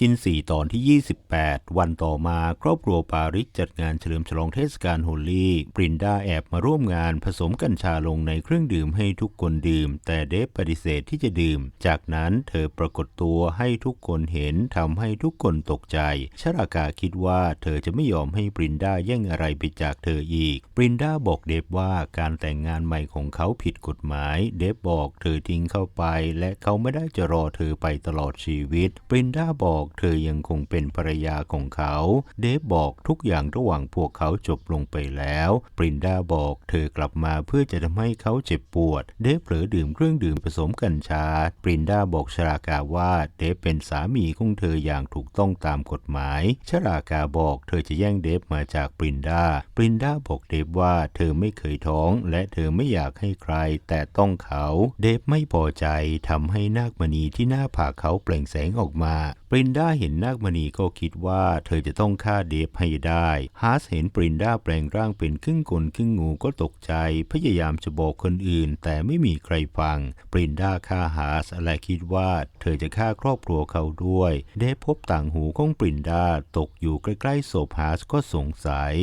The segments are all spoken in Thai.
คินสี่ตอนที่ 28 วันต่อมาครอบครัวปาริกจัดงานเฉลิมฉลองเทศกาลโฮลลีปรินดาแอบมาร่วมงานผสมกัญชาลงในเครื่องดื่มให้ทุกคนดื่ม แต่เดฟปฏิเสธที่จะดื่ม จากนั้นเธอปรากฏตัวให้ทุกคนเห็นทำให้ทุกคนตกใจ ชรากาคิดว่าเธอจะไม่ยอมให้ปรินดาแย่งอะไรไปจากเธออีก ปรินดาบอกเดฟว่าการแต่งงานใหม่ของเขาผิดกฎหมาย เดฟบอกเธอทิ้งเข้าไป และเขาไม่ได้จะรอเธอไปตลอดชีวิต ปรินดาบอกเธอยังคงเป็นภรรยาของเขา เดฟบอกทุกอย่างระหว่างพวกเขาจบลงไปแล้ว ปรินดาบอกเธอกลับมาเพื่อจะทำให้เขาเจ็บปวด เดฟเผลอดื่มเครื่องดื่มผสมกัญชา ปรินดาบอกชรากาว่าเดฟเป็นสามีของเธออย่างถูกต้องตามกฎหมาย ชรากาบอกเธอจะแย่งเดฟมาจากปรินดา ปรินดาบอกเดฟว่าเธอไม่เคยท้องและเธอไม่อยากให้ใครแต่ต้องเขา เดฟไม่พอใจทำให้นาคมณีที่หน้าผากเขาเปล่งแสงออกมา ปรินดาเห็นนาคมณีก็คิดว่าเธอจะต้องฆ่าเดฟให้ได้ ฮาร์สเห็นปรินดาแปลงร่างเป็นครึ่งคนครึ่งงูก็ตกใจ พยายามจะบอกคนอื่น แต่ไม่มีใครฟัง ปรินดาฆ่าฮาร์สและคิดว่าเธอจะฆ่าครอบครัวเขาด้วย เดฟพบต่างหูของปรินดาตกอยู่ใกล้ๆศพฮาร์สก็สงสัย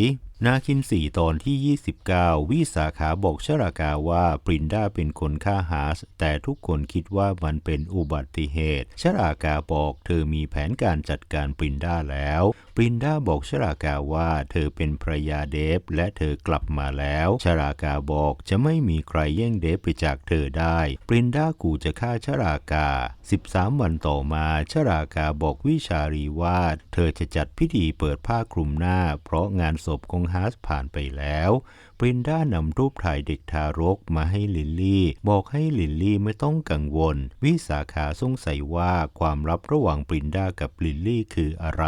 นาคินสี่ตอนที่ 29 วิสาขาบอกชรากาว่าปรินดาเป็นคนฆ่าฮาส แต่ทุกคนคิดว่ามันเป็นอุบัติเหตุ ชรากาบอกเธอมีแผนการจัดการปรินดาแล้ว ปรินดาบอกชรากาว่าเธอเป็นภรรยาเดฟ และเธอกลับมาแล้ว ชรากาบอกจะไม่มีใครแย่งเดฟไปจากเธอได้ ปรินดากูจะฆ่าชรากา 13 วันต่อมาชรากาบอกวิชารีว่า เธอจะจัดพิธีเปิดผ้าคลุมหน้า เพราะงานศพของฮาสผ่านไปแล้วปรินด้านำรูปถ่ายเด็กทารกมาให้ลิลลี่ บอกให้ลิลลี่ไม่ต้องกังวล วิสาขาสงสัยว่าความลับระหว่างปรินด้ากับลิลลี่คืออะไร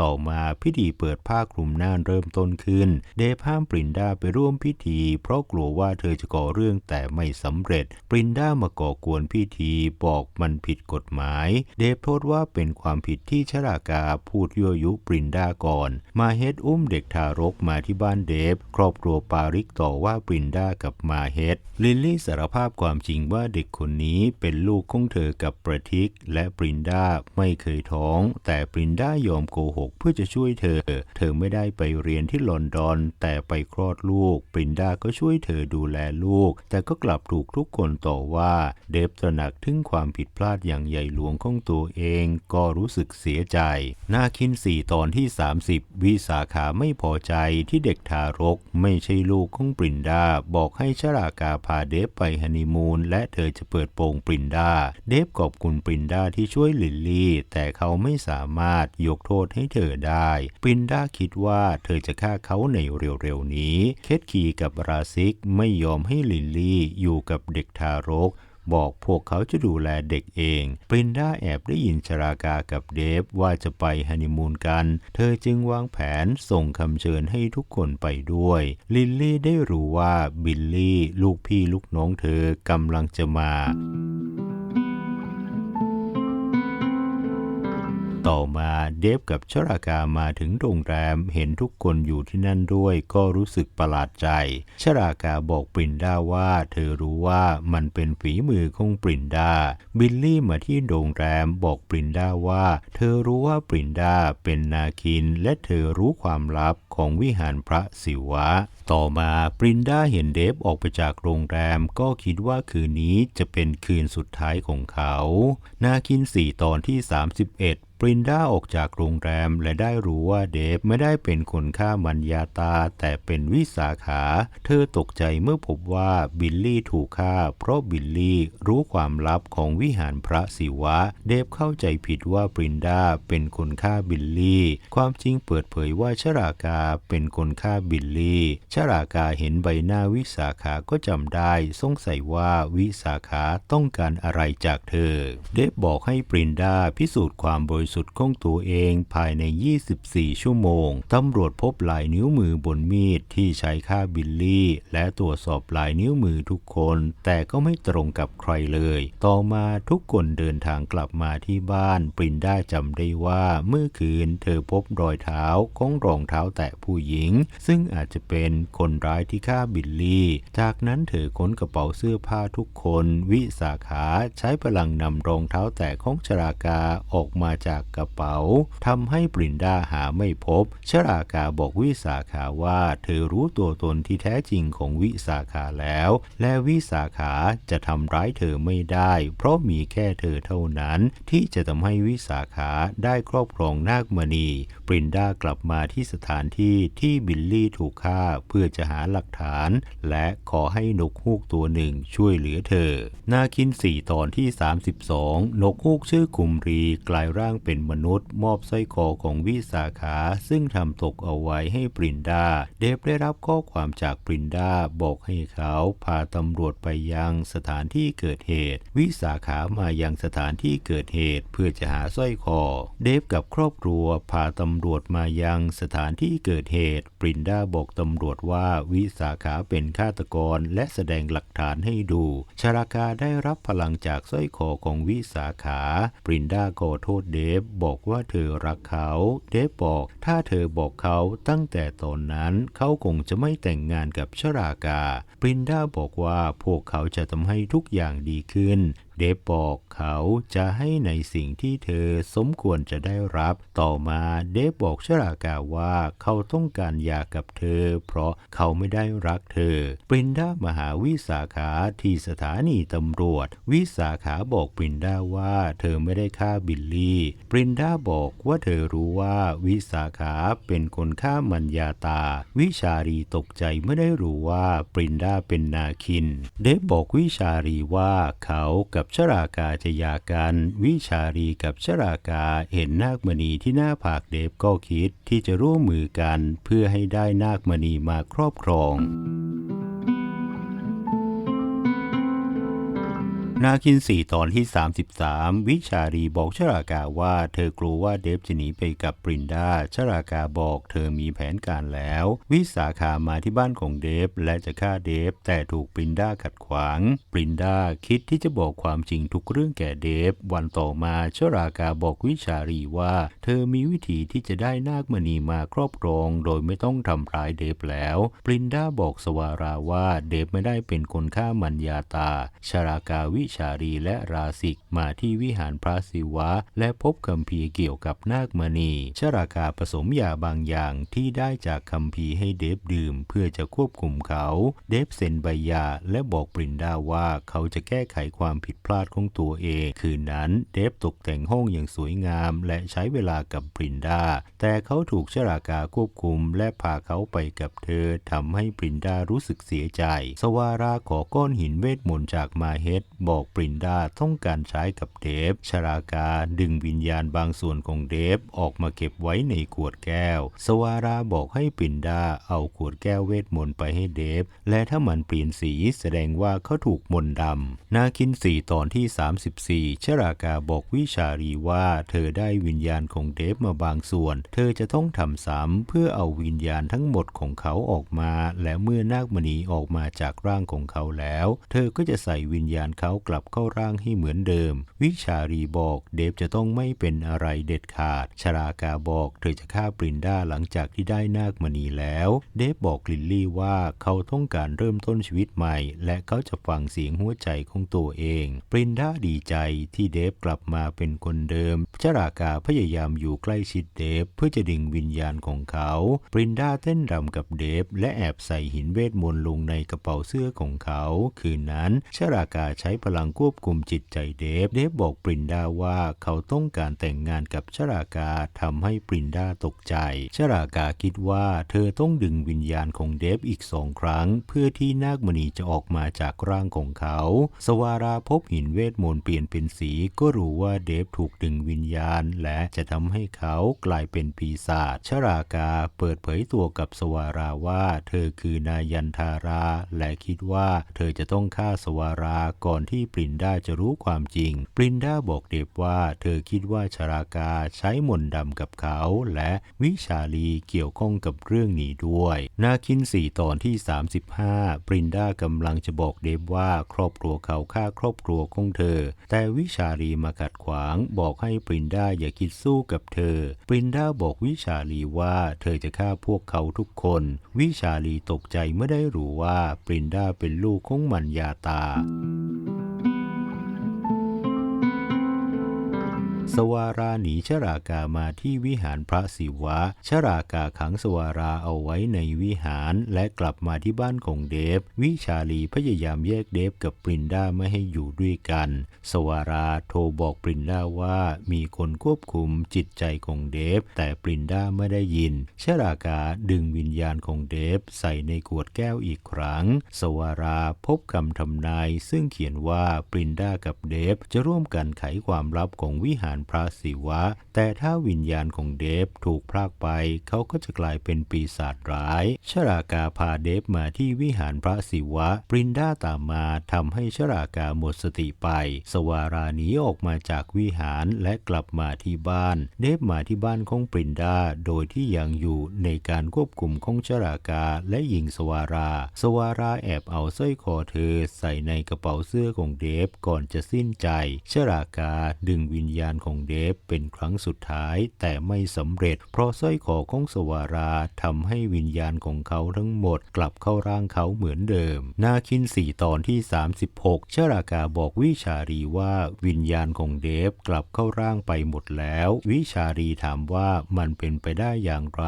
ต่อมาพิธีเปิดผ้าคลุมหน้าเริ่มต้นขึ้น เดฟห้ามปรินด้าไปร่วมพิธี เพราะกลัวว่าเธอจะก่อเรื่องแต่ไม่สำเร็จปรินด้ามาก่อกวนพิธีบอกมันผิดกฎหมาย เดฟโทษว่าเป็นความผิดที่ชรากาพูดยั่วยุปรินด้าก่อน มาเฮดอุ้มเด็กทารกมาที่บ้านเดฟ ครอบครัวปาริกต่อว่าปรินดากับมาเฮดลิลลี่สารภาพความจริงว่าเด็กคนนี้เป็นลูกของเธอกับประทิก และปรินดาไม่เคยท้อง แต่ปรินดายอมโกหกเพื่อจะช่วยเธอ เธอไม่ได้ไปเรียนที่ลอนดอน แต่ไปคลอดลูกปรินดาก็ช่วยเธอดูแลลูก แต่ก็กลับถูกทุกคนต่อว่า เดฟตระหนักถึงความผิดพลาดอย่างใหญ่หลวงของตัวเอง ก็รู้สึกเสียใจนาคินสี่ตอนที่ 30 วิสาขาไม่พอใจที่เด็กทารกไม่ใช่ลูกของปรินดา บอกให้ชรากาพาเดฟไปฮันนีมูนและเธอจะเปิดโปงปรินดา เดฟขอบคุณปรินดาที่ช่วยลิลลี่ แต่เขาไม่สามารถยกโทษให้เธอได้ ปรินดาคิดว่าเธอจะฆ่าเขาในเร็วๆนี้ เคทคีกับราซิกไม่ยอมให้ลิลลี่อยู่กับเด็กทารก บอกพวกเขาจะดูแลเด็กเอง ปรินด้าแอบได้ยินชรากากับเดฟว่าจะไปฮันนีมูนกัน เธอจึงวางแผนส่งคำเชิญให้ทุกคนไปด้วย ลิลลี่ได้รู้ว่าบิลลี่ ลูกพี่ลูกน้องเธอกำลังจะมา ต่อมาเดฟกับชรากามาถึงโรงแรมเห็นทุกคนอยู่ที่นั่นด้วยก็รู้สึกประหลาดใจ ชรากาบอกปรินดาว่า เธอรู้ว่ามันเป็นฝีมือของปรินดา บิลลี่มาที่โรงแรมบอกปรินดาว่า เธอรู้ว่าปรินดาเป็นนาคิน และเธอรู้ความลับของวิหารพระศิวะ ต่อมาปรินดาเห็นเดฟออกไปจากโรงแรมก็คิดว่าคืนนี้จะเป็นคืนสุดท้ายของเขา นาคินสี่ตอนที่ 31 ปรินด้าออกจากโรงแรมและได้รู้ว่าเดฟไม่ได้เป็นคนฆ่ามันยาตา แต่เป็นวิสาขา เธอตกใจเมื่อพบว่าบิลลี่ถูกฆ่า เพราะบิลลี่รู้ความลับของวิหารพระศิวะ เดฟเข้าใจผิดว่าปรินด้าเป็นคนฆ่าบิลลี่ ความจริงเปิดเผยว่าชรากาเป็นคนฆ่าบิลลี่ชรากาเห็นใบหน้าวิสาขาก็จำได้สงสัยว่าวิสาขาต้องการอะไรจากเธอ เดฟบอกให้ปรินด้าพิสูจน์ความบริสุทธิ์ของตัวเองภายใน 24 ชั่วโมง ตำรวจพบลายนิ้วมือบนมีดที่ใช้ฆ่าบิลลี่ และตรวจสอบลายนิ้วมือทุกคน แต่ก็ไม่ตรงกับใครเลย ต่อมาทุกคนเดินทางกลับมาที่บ้านปรินได้จำได้ว่าเมื่อคืนเธอพบรอยเท้าของรองเท้าแตะผู้หญิง ซึ่งอาจจะเป็นคนร้ายที่ฆ่าบิลลี่ จากนั้นเธอค้นกระเป๋าเสื้อผ้าทุกคน วิสาขาใช้พลังนำรองเท้าแตะของชรากาออกมาจากจากกระเป๋าทำให้ปรินดาหาไม่พบ ชรากาบอกวิสาขาว่าเธอรู้ตัวตนที่แท้จริงของวิสาขาแล้ว และวิสาขาจะทำร้ายเธอไม่ได้ เพราะมีแค่เธอเท่านั้น ที่จะทำให้วิสาขาได้ครอบครองนาคมณี ปรินดากลับมาที่สถานที่ที่บิลลี่ถูกฆ่าเพื่อจะหาหลักฐาน และขอให้นกฮูกตัวหนึ่งช่วยเหลือเธอ นาคินสี่ตอนที่ 32 นกฮูกชื่อคุมรีกลายร่างเป็นมนุษย์มอบสร้อยคอของวิสาขา ซึ่งทำตกเอาไว้ให้ปรินดา เดฟได้รับข้อความจากปรินดาบอกให้เขาพาตำรวจไปยังสถานที่เกิดเหตุ วิสาขามายังสถานที่เกิดเหตุ เพื่อจะหาสร้อยคอ เดฟกับครอบครัวพาตำรวจมายังสถานที่เกิดเหตุ ปรินดาบอกตำรวจว่าวิสาขาเป็นฆาตกรและแสดงหลักฐานให้ดูชารากาได้รับพลังจากสร้อยคอของวิสาขา ปรินดาขอโทษเดฟฟบอกว่าเธอรักเขา เดฟบอกถ้าเธอบอกเขาตั้งแต่ตอนนั้นเขาคงจะไม่แต่งงานกับชรากา ปรินดาบอกว่าพวกเขาจะทำให้ทุกอย่างดีขึ้น เดฟบอกเขาจะให้ในสิ่งที่เธอสมควรจะได้รับ ต่อมาเดฟบอกชรากาว่าเขาต้องการหย่ากับเธอ เพราะเขาไม่ได้รักเธอปรินดามาหาวิสาขาที่สถานีตำรวจ วิสาขาบอกปรินดาว่าเธอไม่ได้ฆ่าบิลลี่ปรินดาบอกว่าเธอรู้ว่าวิสาขาเป็นคนฆ่ามัญญาตา วิชารีตกใจไม่ได้รู้ว่าปรินดาเป็นนาคิน เดฟบอกวิชารีว่าเขากับชรากาจยากัน วิชารีกับชรากาเห็นนาคมณีที่หน้าผากเดฟก็คิดที่จะร่วมมือกันเพื่อให้ได้นาคมณีมาครอบครอง นาคินสี่ตอนที่ 33 วิชารีบอกชรากาว่า เธอกลัวว่าเดฟจะหนีไปกับปรินดาชรากาบอกเธอมีแผนการแล้ว วิสาขามาที่บ้านของเดฟและจะฆ่าเดฟแต่ถูกปรินดาขัดขวาง ปรินดาคิดที่จะบอกความจริงทุกเรื่องแก่เดฟ วันต่อมาชรากาบอกวิชารีว่า เธอมีวิธีที่จะได้นาคมณีมาครอบครอง โดยไม่ต้องทำร้ายเดฟแล้ว ปรินดาบอกสวาราว่าเดฟไม่ได้เป็นคนฆ่ามัญญาตาชรากาวิชารีและราสิกมาที่วิหารพระศิวะ และพบคัมภีเกี่ยวกับนาคมณี ชรากาผสมยาบางอย่างที่ได้จากคัมภีให้เดฟดื่มเพื่อจะควบคุมเขา เดฟเซ็นใบยาและบอกปรินดาว่าเขาจะแก้ไขความผิดพลาดของตัวเอง คืนนั้นเดฟตกแต่งห้องอย่างสวยงาม และใช้เวลากับปรินดา แต่เขาถูกชรากาควบคุมและพาเขาไปกับเธอทำให้ปรินดารู้สึกเสียใจ สวาราขอก้อนหินเวทมนต์จากมาเฮดบอกอกปรินดาต้องการใช้กับเดฟชรากาดึงวิญญาณบางส่วนของเดฟออกมาเก็บไว้ในขวดแก้ว สวาราบอกให้ปรินดาเอาขวดแก้วเวทมนต์ไปให้เดฟ และถ้ามันเปลี่ยนสีแสดงว่าเขาถูกมนต์ดำ นาคินสี่ตอนที่ 34 ชรากาบอกวิชารีว่าเธอได้วิญญาณของเดฟมาบางส่วน เธอจะต้องทำซ้ำเพื่อเอาวิญญาณทั้งหมดของเขาออกมา และเมื่อนาคมณีออกมาจากร่างของเขาแล้ว เธอก็จะใส่วิญญาณเขากลับเข้าร่างให้เหมือนเดิม วิชารีบอกเดฟจะต้องไม่เป็นอะไรเด็ดขาด ชรากาบอกเธอจะฆ่าปรินดาหลังจากที่ได้นาคมณีแล้ว เดฟบอกลิลลี่ว่าเขาต้องการเริ่มต้นชีวิตใหม่ และเขาจะฟังเสียงหัวใจของตัวเอง ปรินดาดีใจที่เดฟกลับมาเป็นคนเดิม ชรากาพยายามอยู่ใกล้ชิดเดฟเพื่อจะดึงวิญญาณของเขา ปรินดาเต้นรำกับเดฟและแอบใส่หินเวทมนต์ลงในกระเป๋าเสื้อของเขา คืนนั้นชรากาใช้พลังลังควบคุมจิตใจเดฟ เดฟบอกปรินดาว่าเขาต้องการแต่งงานกับชรากาทำให้ปรินดาตกใจ ชรากาคิดว่าเธอต้องดึงวิญญาณของเดฟอีกสองครั้ง เพื่อที่นาคมณีจะออกมาจากร่างของเขา สวาราพบหินเวทมนต์เปลี่ยนเป็นสีก็รู้ว่าเดฟถูกดึงวิญญาณ และจะทำให้เขากลายเป็นปีศาจชรากาเปิดเผยตัวกับสวาราว่า เธอคือนายันทารา และคิดว่าเธอจะต้องฆ่าสวาราก่อนที่ที่ปรินดาจะรู้ความจริง ปรินดาบอกเดฟว่า เธอคิดว่าชรากาใช้มนต์ดำกับเขา และวิชาลีเกี่ยวข้องกับเรื่องนี้ด้วย นาคินสี่ตอนที่ 35 ปรินดากำลังจะบอกเดฟว่าครอบครัวเขาฆ่าครอบครัวของเธอ แต่วิชาลีมาขัดขวางบอกให้ปรินดาอย่าคิดสู้กับเธอ ปรินดาบอกวิชาลีว่าเธอจะฆ่าพวกเขาทุกคน วิชาลีตกใจเมื่อได้รู้ว่าปรินดาเป็นลูกของมัญญาตา สวาราหนีชรากามาที่วิหารพระศิวะ ชรากาขังสวาราเอาไว้ในวิหารและกลับมาที่บ้านของเดฟ วิชาลีพยายามแยกเดฟกับปรินดาไม่ให้อยู่ด้วยกัน สวาราโทรบอกปรินดาว่ามีคนควบคุมจิตใจของเดฟ แต่ปรินดาไม่ได้ยิน ชรากาดึงวิญญาณของเดฟใส่ในขวดแก้วอีกครั้ง สวาราพบคำทำนายซึ่งเขียนว่าปรินดากับเดฟจะร่วมกันไขความลับของวิหารพระศิวะ แต่ถ้าวิญญาณของเดฟถูกพรากไป เขาก็จะกลายเป็นปีศาจร้าย ชรากาพาเดฟมาที่วิหารพระศิวะ ปรินดาตามมาทำให้ชรากาหมดสติไป สวาราหนีออกมาจากวิหารและกลับมาที่บ้าน เดฟมาที่บ้านของปรินดาโดยที่ยังอยู่ในการควบคุมของชรากาและหญิงสวารา สวาราแอบเอาสร้อยคอเธอใส่ในกระเป๋าเสื้อของเดฟก่อนจะสิ้นใจ ชรากาดึงวิญญาณของเดฟเป็นครั้งสุดท้ายแต่ไม่สำเร็จ เพราะสร้อยคอของสวาราทำให้วิญญาณของเขาทั้งหมดกลับเข้าร่างเขาเหมือนเดิม นาคินสี่ตอนที่ 36 ชรากาบอกวิชารีว่าวิญญาณของเดฟกลับเข้าร่างไปหมดแล้ว วิชารีถามว่ามันเป็นไปได้อย่างไร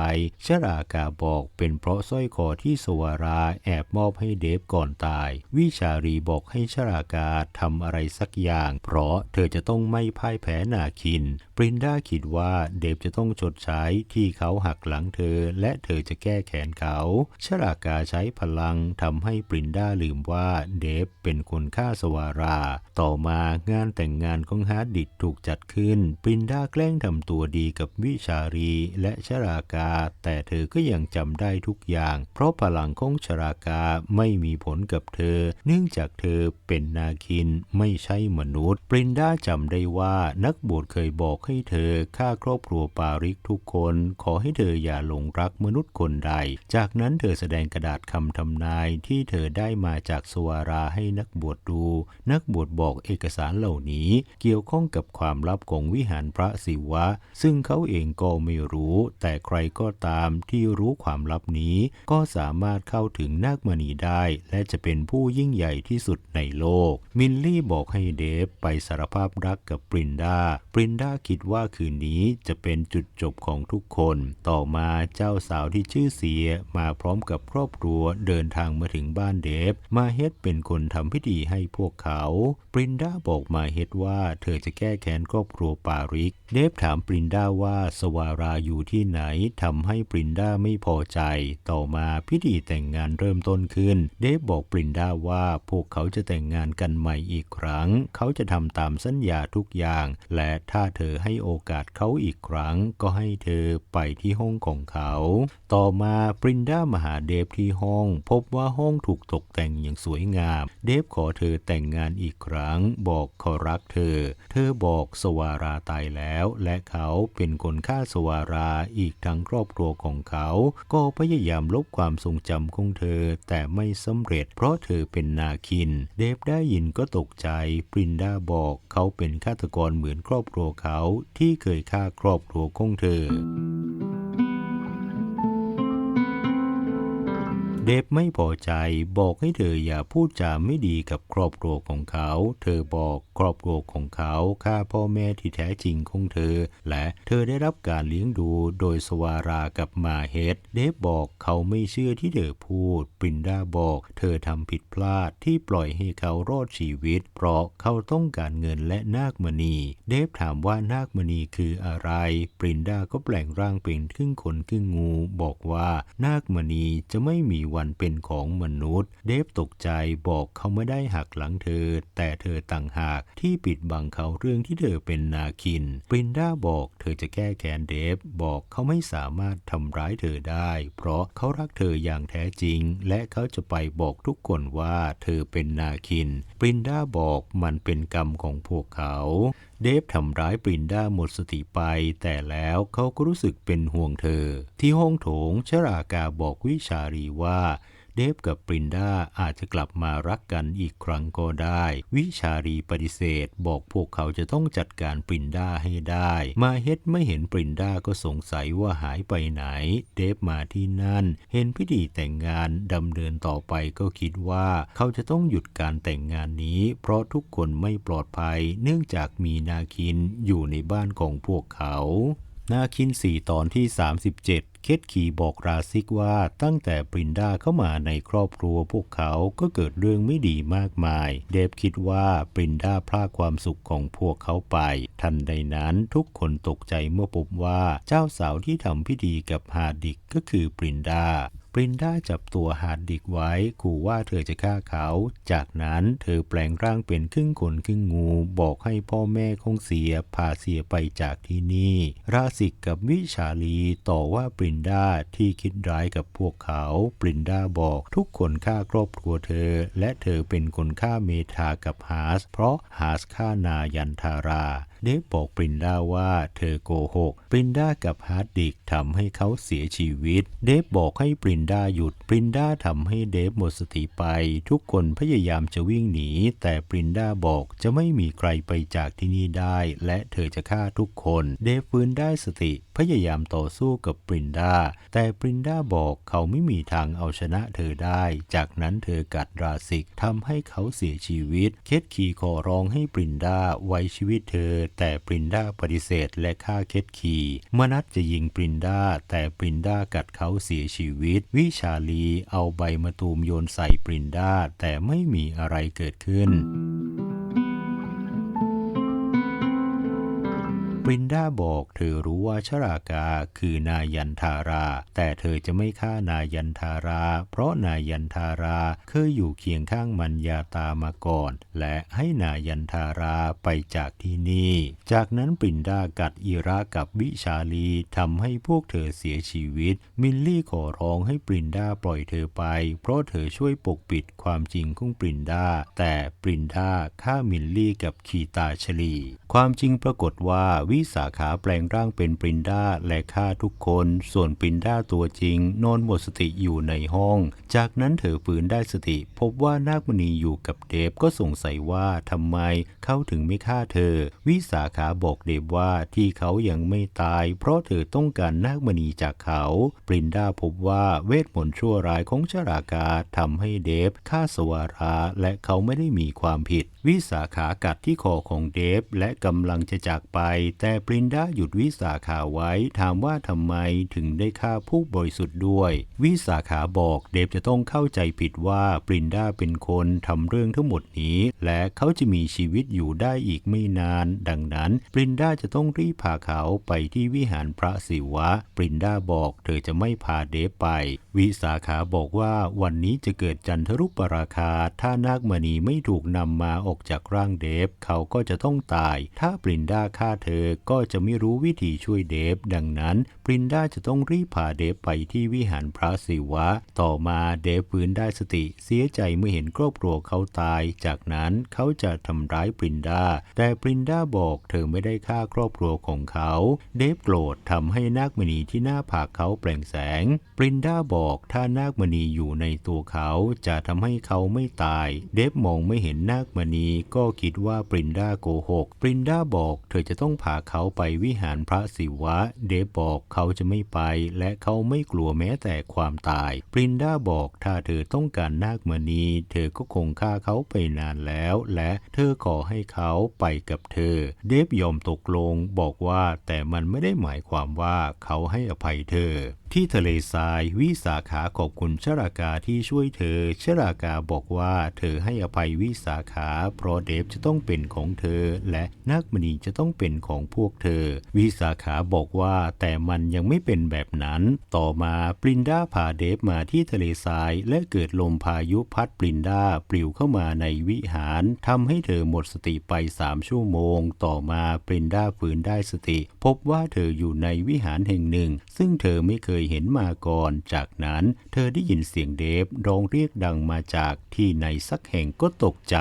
ชรากาบอกเป็นเพราะสร้อยคอที่สวาราแอบมอบให้เดฟก่อนตาย วิชารีบอกให้ชรากาทำอะไรสักอย่าง เพราะเธอจะต้องไม่พ่ายแพ้นาคินปรินดาคิดว่าเดฟจะต้องชดใช้ที่เขาหักหลังเธอ และเธอจะแก้แค้นเขาชรากาใช้พลังทำให้ปรินดาลืมว่าเดฟเป็นคนฆ่าสวารา ต่อมางานแต่งงานของฮาร์ดดิดถูกจัดขึ้น ปรินดาแกล้งทำตัวดีกับวิชารีและชรากา แต่เธอก็ยังจำได้ทุกอย่าง เพราะพลังของชรากาไม่มีผลกับเธอ เนื่องจากเธอเป็นนาคินไม่ใช่มนุษย์ ปรินดาจำได้ว่านักบวชเคยบอกให้เธอฆ่าครอบครัวปาริกทุกคน ขอให้เธออย่าหลงรักมนุษย์คนใด จากนั้นเธอแสดงกระดาษคำทำนายที่เธอได้มาจากสวาราให้นักบวชดู นักบวชบอกเอกสารเหล่านี้ เกี่ยวข้องกับความลับของวิหารพระศิวะ ซึ่งเขาเองก็ไม่รู้ แต่ใครก็ตามที่รู้ความลับนี้ ก็สามารถเข้าถึงนาคมณีได้ และจะเป็นผู้ยิ่งใหญ่ที่สุดในโลก มินลี่บอกให้เดฟไปสารภาพรักกับปรินดาปรินดาคิดว่าคืนนี้จะเป็นจุดจบของทุกคน ต่อมาเจ้าสาวที่ชื่อเสียมาพร้อมกับครอบครัวเดินทางมาถึงบ้านเดฟ มาเฮดเป็นคนทำพิธีให้พวกเขา ปรินดาบอกมาเฮดว่าเธอจะแก้แค้นครอบครัวปาริก เดฟถามปรินดาว่าสวาราอยู่ที่ไหนทำให้ปรินดาไม่พอใจ ต่อมาพิธีแต่งงานเริ่มต้นขึ้น เดฟบอกปรินดาว่าพวกเขาจะแต่งงานกันใหม่อีกครั้ง เขาจะทำตามสัญญาทุกอย่างและถ้าเธอให้โอกาสเขาอีกครั้ง ก็ให้เธอไปที่ห้องของเขา ต่อมาปรินดามาหาเดฟที่ห้อง พบว่าห้องถูกตกแต่งอย่างสวยงาม เดฟขอเธอแต่งงานอีกครั้ง บอกเขารักเธอ เธอบอกสวาราตายแล้ว และเขาเป็นคนฆ่าสวาราอีกทั้งครอบครัวของเขา ก็พยายามลบความทรงจำของเธอ แต่ไม่สำเร็จ เพราะเธอเป็นนาคิน เดฟได้ยินก็ตกใจปรินดาบอกเขาเป็นฆาตกรเหมือนครอบครัวเขาที่เคยฆ่าครอบครัวของเธอ เดฟไม่พอใจบอกให้เธออย่าพูดจาไม่ดีกับครอบครัวของเขา เธอบอกครอบครัวของเขาฆ่าพ่อแม่ที่แท้จริงของเธอ และเธอได้รับการเลี้ยงดูโดยสวารากับมาเฮดเดฟบอกเขาไม่เชื่อที่เธอพูดปรินดาบอก เธอทำผิดพลาดที่ปล่อยให้เขารอดชีวิต เพราะเขาต้องการเงินและนาคมณี เดฟถามว่านาคมณีคืออะไรปรินดาก็แปลงร่างเป็นครึ่งคนครึ่งงู บอกว่านาคมณีจะไม่มีวันันเป็นของมนุษย์ เดฟตกใจบอกเขาไม่ได้หักหลังเธอ แต่เธอต่างหากที่ปิดบังเขาเรื่องที่เธอเป็นนาคินปรินดาบอกเธอจะแก้แค้นเดฟบอกเขาไม่สามารถทำร้ายเธอได้ เพราะเขารักเธออย่างแท้จริง และเขาจะไปบอกทุกคนว่าเธอเป็นนาคิน ปรินดาบอกมันเป็นกรรมของพวกเขา เดฟทำร้ายปรินดาหมดสติไป แต่แล้วเขาก็รู้สึกเป็นห่วงเธอ ที่ห้องโถงชรากาบอกวิชารีว่า เดฟกับปรินดาอาจจะกลับมารักกันอีกครั้งก็ได้ วิชารีปฏิเสธ บอกพวกเขาจะต้องจัดการปรินดาให้ได้ มาเฮดไม่เห็นปรินดาก็สงสัยว่าหายไปไหน เดฟมาที่นั่น เห็นพิธีแต่งงานดำเนินต่อไปก็คิดว่า เขาจะต้องหยุดการแต่งงานนี้ เพราะทุกคนไม่ปลอดภัย เนื่องจากมีนาคินอยู่ในบ้านของพวกเขานาคินสี่ตอนที่ 37เคสขีบอกราซิกว่าตั้งแต่ปรินดาเข้ามาในครอบครัวพวกเขาก็เกิดเรื่องไม่ดีมากมาย เดฟคิดว่าปรินดาพลากความสุขของพวกเขาไป ทันใดนั้นทุกคนตกใจเมื่อพบว่าเจ้าสาวที่ทำพิธีกับฮาดิกก็คือปรินดาปรินดาจับตัวฮาร์ดิกไว้ขู่ว่าเธอจะฆ่าเขา จากนั้นเธอแปลงร่างเป็นครึ่งคนครึ่งงูบอกให้พ่อแม่คงเสียพาเสียไปจากที่นี่ ราสิกกับวิชาลีต่อว่าปริินดาที่คิดร้ายกับพวกเขา ปรินดาบอกทุกคนฆ่าครอบครัวเธอ และเธอเป็นคนฆ่าเมธากับฮาส เพราะฮาสฆ่านายันทาราเดฟบอกปรินดาว่าเธอโกหก ปรินดากับฮาร์ดดิกทำให้เขาเสียชีวิต เดฟบอกให้ปรินดาหยุด ปรินดาทำให้เดฟหมดสติไป ทุกคนพยายามจะวิ่งหนี แต่ปรินดาบอกจะไม่มีใครไปจากที่นี่ได้ และเธอจะฆ่าทุกคน เดฟฟื้นได้สติ พยายามต่อสู้กับปรินดา แต่ปรินดาบอกเขาไม่มีทางเอาชนะเธอได้ จากนั้นเธอกัดราสิกทำให้เขาเสียชีวิต เคสคีขอร้องให้ปรินดาไว้ชีวิตเธอแต่ปรินดาปฏิเสธและฆ่าเคสคีมนัดจะยิงปรินดาแต่ปรินดากัดเขาเสียชีวิต วิชาลีเอาใบมะตูมโยนใส่ปรินดาแต่ไม่มีอะไรเกิดขึ้น ปรินดาบอกเธอรู้ว่าชรากาคือนายันทารา แต่เธอจะไม่ฆ่านายันทารา เพราะนายันทาราเคยอยู่เคียงข้างมันยาตามาก่อน และให้นายันทาราไปจากที่นี่ จากนั้นปรินดากัดอีรากับวิชาลีทำให้พวกเธอเสียชีวิต มิลลี่ขอร้องให้ปรินดาปล่อยเธอไป เพราะเธอช่วยปกปิดความจริงของปรินดา แต่ปรินดาฆ่ามิลลี่กับคีตาชลี ความจริงปรากฏว่าวิสาขาแปลงร่างเป็นปรินดาและฆ่าทุกคน ส่วนปรินดาตัวจริง นอนหมดสติอยู่ในห้อง จากนั้นเธอฟื้นได้สติ พบว่านาคมณีอยู่กับเดฟก็สงสัยว่าทำไมเขาถึงไม่ฆ่าเธอ วิสาขาบอกเดฟว่าที่เขายังไม่ตาย เพราะเธอต้องการนาคมณีจากเขา ปรินดาพบว่าเวทมนต์ชั่วร้ายของชรากาทำให้เดฟฆ่าสวาราและเขาไม่ได้มีความผิด วิสาขากัดที่คอของเดฟและกำลังจะจากไปแต่ปรินดาหยุดวิสาขาไว้ถามว่าทำไมถึงได้ฆ่าผู้บริสุทธิ์ด้วย วิสาขาบอกเดฟจะต้องเข้าใจผิดว่าปรินดาเป็นคนทำเรื่องทั้งหมดนี้ และเขาจะมีชีวิตอยู่ได้อีกไม่นาน ดังนั้น ปรินดาจะต้องรีบพาเขาไปที่วิหารพระศิวะ ปรินดาบอกเธอจะไม่พาเดฟไป วิสาขาบอกว่าวันนี้จะเกิดจันทรุปราคา ถ้านาคมณีไม่ถูกนำมาออกจากร่างเดฟ เขาก็จะต้องตาย ถ้าปรินดาฆ่าเธอก็จะไม่รู้วิธีช่วยเดฟ ดังนั้นปรินดาจะต้องรีบพาเดฟไปที่วิหารพระศิวะ ต่อมาเดฟฟื้นได้สติเสียใจเมื่อเห็นครอบครัวเขาตาย จากนั้นเขาจะทำร้ายปรินดา แต่ปรินดาบอกเธอไม่ได้ฆ่าครอบครัวของเขา เดฟโกรธทำให้นาคมณีที่หน้าผากเขาแปลงแสง ปรินดาบอกถ้านาคมณีอยู่ในตัวเขาจะทำให้เขาไม่ตาย เดฟมองไม่เห็นนาคมณีก็คิดว่าปรินดาโกหก ปรินดาบอกเธอจะต้องพาเขาไปวิหารพระศิวะ เดฟบอกเขาจะไม่ไป และเขาไม่กลัวแม้แต่ความตาย ปรินดาบอกถ้าเธอต้องการนาคมณีเธอก็คงฆ่าเขาไปนานแล้ว และเธอขอให้เขาไปกับเธอ เดฟยอมตกลงบอกว่าแต่มันไม่ได้หมายความว่าเขาให้อภัยเธอที่ทะเลทรายวิสาขาขอบคุณชรากาที่ช่วยเธอ ชรากาบอกว่าเธอให้อภัยวิสาขา เพราะเดฟจะต้องเป็นของเธอ และนาคมณีจะต้องเป็นของพวกเธอ วิสาขาบอกว่าแต่มันยังไม่เป็นแบบนั้น ต่อมาปรินดาพาเดฟมาที่ทะเลทราย และเกิดลมพายุพัดปรินดาปลิวเข้ามาในวิหารทำให้เธอหมดสติไปสามชั่วโมง ต่อมาปรินดาฟื้นได้สติ พบว่าเธออยู่ในวิหารแห่งหนึ่ง ซึ่งเธอไม่เคยเห็นมาก่อน จากนั้นเธอได้ยินเสียงเดฟร้องเรียกดังมาจากที่ไหนสักแห่งก็ตกใจ